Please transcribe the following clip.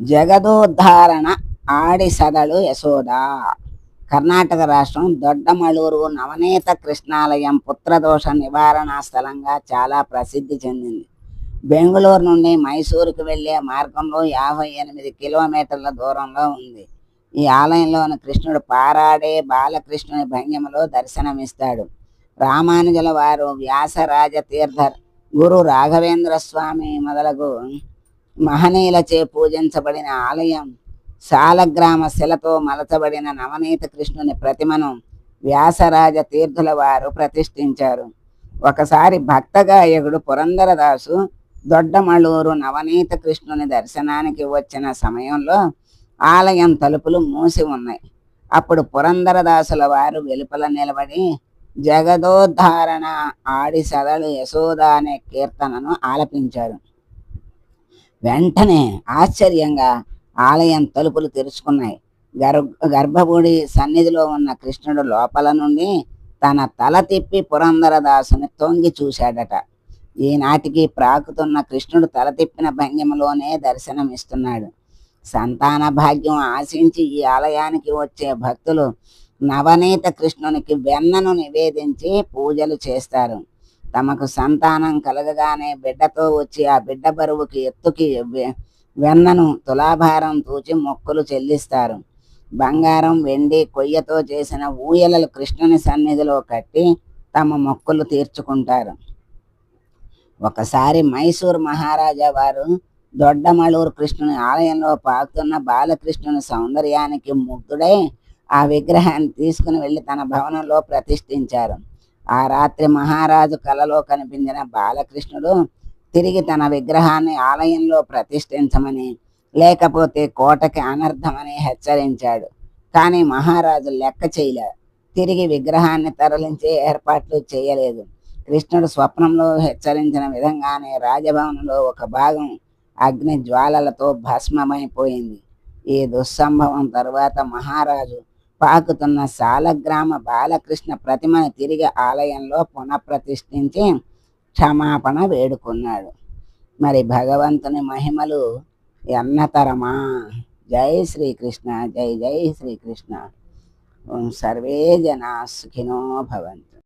జగదోద్ధారణ ఆడి సదಳು యశోద. కర్ణాటక రాష్ట్రం దొడ్డమళూరు నవనీత కృష్ణాలయం పుత్రదోష నివారణా స్థలంగా చాలా ప్రసిద్ధి చెందింది. బెంగళూరు నుండి మైసూరుకు వెళ్ళే మార్గంలో యాభై ఎనిమిది కిలోమీటర్ల దూరంలో ఉంది. ఈ ఆలయంలోని కృష్ణుడు పారాడే బాలకృష్ణుని భంగిమలో దర్శనమిస్తాడు. రామానుజుల వారు వ్యాసరాజ తీర్థర్ గురు రాఘవేంద్ర స్వామి మొదలగు మహనీయులచే పూజించబడిన ఆలయం శాలగ్రామ శిలతో మలచబడిన నవనీత కృష్ణుని ప్రతిమను వ్యాసరాజ తీర్థుల వారు ప్రతిష్ఠించారు. ఒకసారి భక్తగాయకుడు పురందరదాసు దొడ్డమళూరు నవనీత కృష్ణుని దర్శనానికి వచ్చిన సమయంలో ఆలయం తలుపులు మూసి ఉన్నాయి. అప్పుడు పురందరదాసుల వారు వెలుపల నిలబడి జగదోద్ధారణ ఆడి సదలు యశోద అనే కీర్తనను ఆలపించారు. వెంటనే ఆశ్చర్యంగా ఆలయం తలుపులు తెరుచుకున్నాయి. గర్భ గర్భగుడి సన్నిధిలో ఉన్న కృష్ణుడు లోపల నుండి తన తల తిప్పి పురంధరదాసుని తొంగి చూశాడట. ఈనాటికి ప్రాకుతున్న కృష్ణుడు తల తిప్పిన భంగిమలోనే దర్శనమిస్తున్నాడు. సంతాన భాగ్యం ఆశించి ఈ ఆలయానికి వచ్చే భక్తులు నవనీత కృష్ణునికి వెన్నను నివేదించి పూజలు చేస్తారు. తమకు సంతానం కలగగానే బిడ్డతో వచ్చి ఆ బిడ్డ బరువుకి ఎత్తుకి వెన్నను తులాభారం తూచి మొక్కులు చెల్లిస్తారు. బంగారం వెండి కొయ్యతో చేసిన ఊయలలు కృష్ణుని సన్నిధిలో కట్టి తమ మొక్కులు తీర్చుకుంటారు. ఒకసారి మైసూర్ మహారాజా వారు దొడ్డమళూరు కృష్ణుని ఆలయంలో పాకుతున్న బాలకృష్ణుని సౌందర్యానికి ముగ్ధుడై ఆ విగ్రహాన్ని తీసుకుని వెళ్ళి తన భవనంలో ప్రతిష్ఠించారు. ఆ రాత్రి మహారాజు కలలో కనిపించిన బాలకృష్ణుడు తిరిగి తన విగ్రహాన్ని ఆలయంలో ప్రతిష్ఠించమని లేకపోతే కోటకి అనర్థమని హెచ్చరించాడు. కానీ మహారాజు లెక్క చేయలేదు తిరిగి విగ్రహాన్ని తరలించే ఏర్పాట్లు చేయలేదు. కృష్ణుడు స్వప్నంలో హెచ్చరించిన విధంగానే రాజభవనంలో ఒక భాగం అగ్ని జ్వాలలతో భస్మమైపోయింది. ఈ దుస్సంభవం తరువాత మహారాజు పాకుతున్న సాలగ్రామ బాలకృష్ణ ప్రతిమను తిరిగి ఆలయంలో పునఃప్రతిష్ఠించి క్షమాపణ వేడుకున్నాడు. మరి భగవంతుని మహిమలు ఎన్నతరమా? జై శ్రీకృష్ణ జై జై శ్రీకృష్ణ. సర్వే జనా సుఖినో భవంతు.